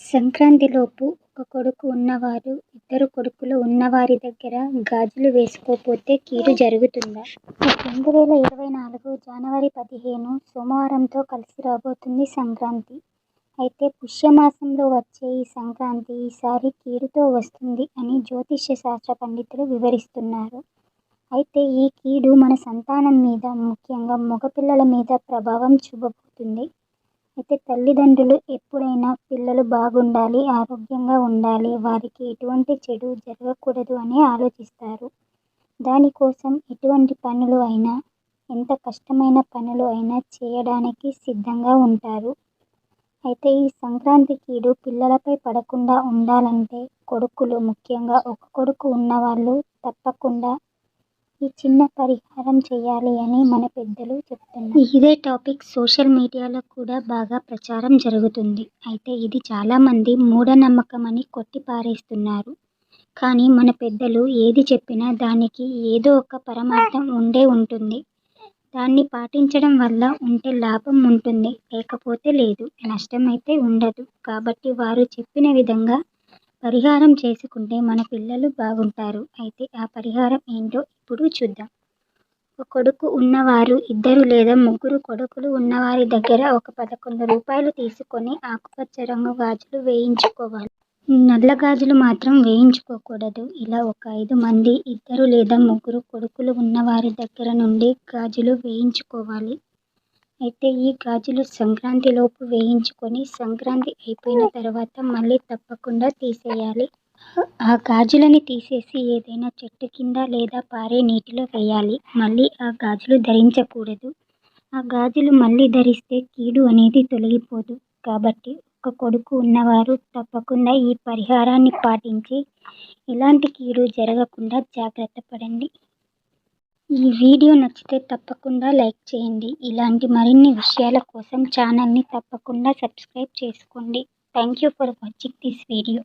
సంక్రాంతిలోపు ఒక కొడుకు ఉన్నవారు ఇద్దరు కొడుకులు ఉన్నవారి దగ్గర గాజులు వేసుకోపోతే కీడు జరుగుతుందా? రెండు వేల ఇరవై నాలుగు జనవరి పదిహేను సోమవారంతో కలిసి రాబోతుంది సంక్రాంతి. అయితే పుష్యమాసంలో వచ్చే ఈ సంక్రాంతి ఈసారి కీడుతో వస్తుంది అని జ్యోతిష్య శాస్త్ర పండితులు వివరిస్తున్నారు. అయితే ఈ కీడు మన సంతానం మీద, ముఖ్యంగా మగపిల్లల మీద ప్రభావం చూపబోతుంది. అయితే తల్లిదండ్రులు ఎప్పుడైనా పిల్లలు బాగుండాలి, ఆరోగ్యంగా ఉండాలి, వారికి ఎటువంటి చెడు జరగకూడదు అని ఆలోచిస్తారు. దానికోసం ఎటువంటి పనులు అయినా, ఎంత కష్టమైన పనులు అయినా చేయడానికి సిద్ధంగా ఉంటారు. అయితే ఈ సంక్రాంతి కీడు పిల్లలపై పడకుండా ఉండాలంటే కొడుకులు ముఖ్యంగా ఒక కొడుకు ఉన్నవాళ్ళు తప్పకుండా ఈ చిన్న పరిహారం చేయాలి అని మన పెద్దలు చెప్తున్నారు ఇదే టాపిక్ సోషల్ మీడియాలో కూడా బాగా ప్రచారం జరుగుతుంది. అయితే ఇది చాలామంది మూఢనమ్మకం అని కొట్టి పారేస్తున్నారు. కానీ మన పెద్దలు ఏది చెప్పినా దానికి ఏదో ఒక పరమార్థం ఉండే ఉంటుంది. దాన్ని పాటించడం వల్ల ఉంటే లాభం ఉంటుంది. లేకపోతే లేదు. నష్టం అయితే ఉండదు. కాబట్టి వారు చెప్పిన విధంగా పరిహారం చేసుకుంటే మన పిల్లలు బాగుంటారు. అయితే ఆ పరిహారం ఏంటో ఇప్పుడు చూద్దాం. ఒక కొడుకు ఉన్నవారు ఇద్దరు లేదా ముగ్గురు కొడుకులు ఉన్నవారి దగ్గర ఒక పదకొండు రూపాయలు తీసుకొని ఆకుపచ్చ రంగు గాజులు వేయించుకోవాలి. నల్ల గాజులు మాత్రం వేయించుకోకూడదు. ఇలా ఒక ఐదు మంది, ఇద్దరు లేదా ముగ్గురు కొడుకులు ఉన్నవారి దగ్గర నుండి గాజులు వేయించుకోవాలి. అయితే ఈ గాజులు సంక్రాంతిలోపు వేయించుకొని సంక్రాంతి అయిపోయిన తర్వాత మళ్ళీ తప్పకుండా తీసేయాలి. ఆ గాజులని తీసేసి ఏదైనా చెట్టు కింద లేదా పారే నీటిలో వేయాలి. మళ్ళీ ఆ గాజులు ధరించకూడదు. ఆ గాజులు మళ్ళీ ధరిస్తే కీడు అనేది తొలగిపోదు. కాబట్టి ఒక కొడుకు ఉన్నవారు తప్పకుండా ఈ పరిహారాన్ని పాటించి ఎలాంటి కీడు జరగకుండా జాగ్రత్త పడండి. ఈ వీడియో నచ్చితే తప్పకుండా లైక్ చేయండి. ఇలాంటి మరిన్ని విషయాల కోసం ఛానల్ని తప్పకుండా సబ్స్క్రైబ్ చేసుకోండి. Thank for watching this video.